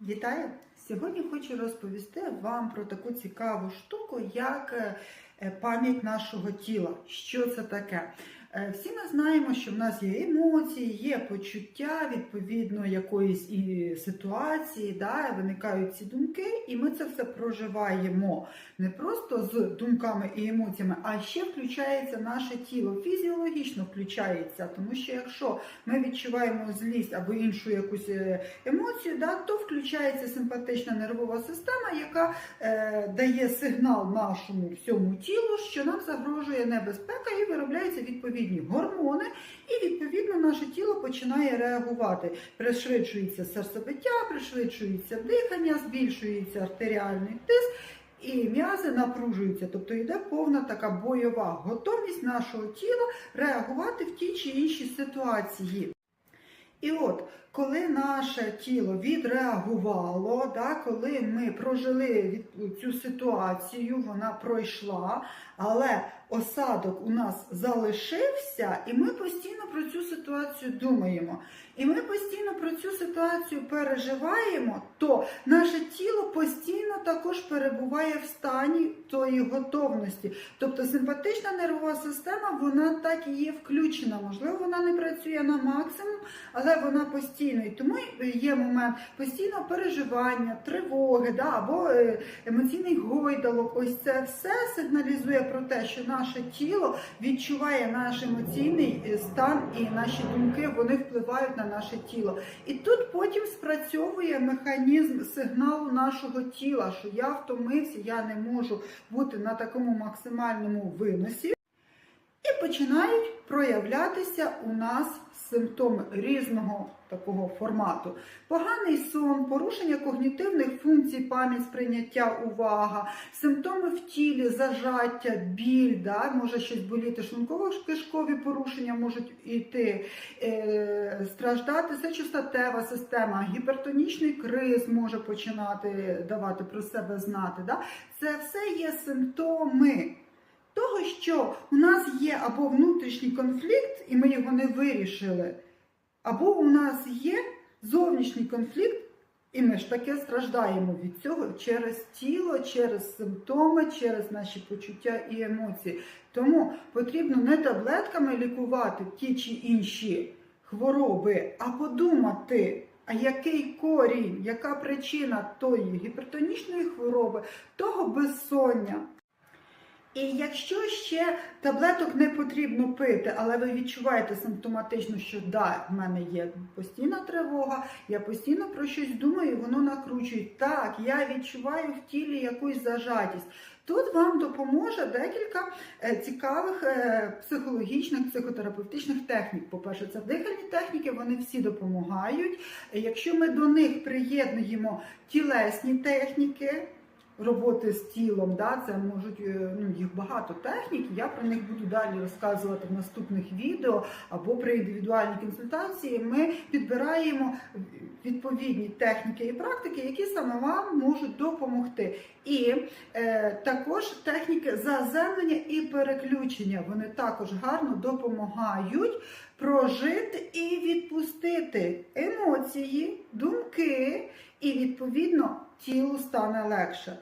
Вітаю! Сьогодні хочу розповісти вам про таку цікаву штуку, як е, пам'ять нашого тіла. Що це таке? Е, Всі ми знаємо, що в нас є емоції, є почуття відповідно якоїсь і ситуації, да, виникають ці думки, і ми це все проживаємо не просто з думками і емоціями, а ще включається наше тіло, фізіологічно включається. Тому що якщо ми відчуваємо злість або іншу якусь е, емоцію, да, то включається симпатична нервова система, яка е, дає сигнал нашому всьому тілу, що нам загрожує небезпека, і виробляються відповідні гормони, і відповідно наше тіло починає реагувати. Пришвидшується серцебиття, пришвидшується дихання, збільшується артеріальний тиск. І м'язи напружуються, тобто йде повна така бойова готовність нашого тіла реагувати в тій чи іншій ситуації. І от, коли наше тіло відреагувало, да, коли ми прожили цю ситуацію, вона пройшла, але осадок у нас залишився, і ми постійно про цю ситуацію думаємо. І ми постійно про цю ситуацію переживаємо, то наше тіло постійно також перебуває в стані тої готовності. Тобто симпатична нервова система, вона так і є включена. Можливо, вона не працює на максимум, але вона постійно. І тому є момент постійного переживання, тривоги, да, або е, емоційний гойдалок. Ось це все сигналізує про те, що наше тіло відчуває наш емоційний е, стан і наші думки вони впливають на наше тіло. І тут потім спрацьовує механізм сигналу нашого тіла, що я втомився, я не можу бути на такому максимальному виносі. І починають проявлятися у нас симптоми різного такого формату. Поганий сон, порушення когнітивних функцій, пам'ять, сприйняття, увага, симптоми в тілі, зажаття, біль, да, може щось боліти, шлунково-кишкові порушення можуть йти, е, страждати сечостатева система, гіпертонічний криз може починати давати про себе знати. Да? Це все є симптоми того, що у нас є або внутрішній конфлікт, і ми його не вирішили, або у нас є зовнішній конфлікт, і ми ж таке страждаємо від цього через тіло, через симптоми, через наші почуття і емоції. Тому потрібно не таблетками лікувати ті чи інші хвороби, а подумати. А який корінь, яка причина тої гіпертонічної хвороби, того безсоння? І якщо ще таблеток не потрібно пити, але ви відчуваєте симптоматично, що да, в мене є постійна тривога, я постійно про щось думаю, і воно накручує. Так, я відчуваю в тілі якусь зажатість. Тут вам допоможе декілька е, цікавих е, психологічних, психотерапевтичних технік. По-перше, це дихальні техніки, вони всі допомагають. Якщо ми до них приєднуємо тілесні техніки, роботи з тілом, да, це можуть е, ну, їх багато технік. Я про них буду далі розказувати в наступних відео або при індивідуальній консультації. Ми підбираємо відповідні техніки і практики, які саме вам можуть допомогти. І е, також техніки заземлення і переключення. Вони також гарно допомагають прожити і відпустити емоції,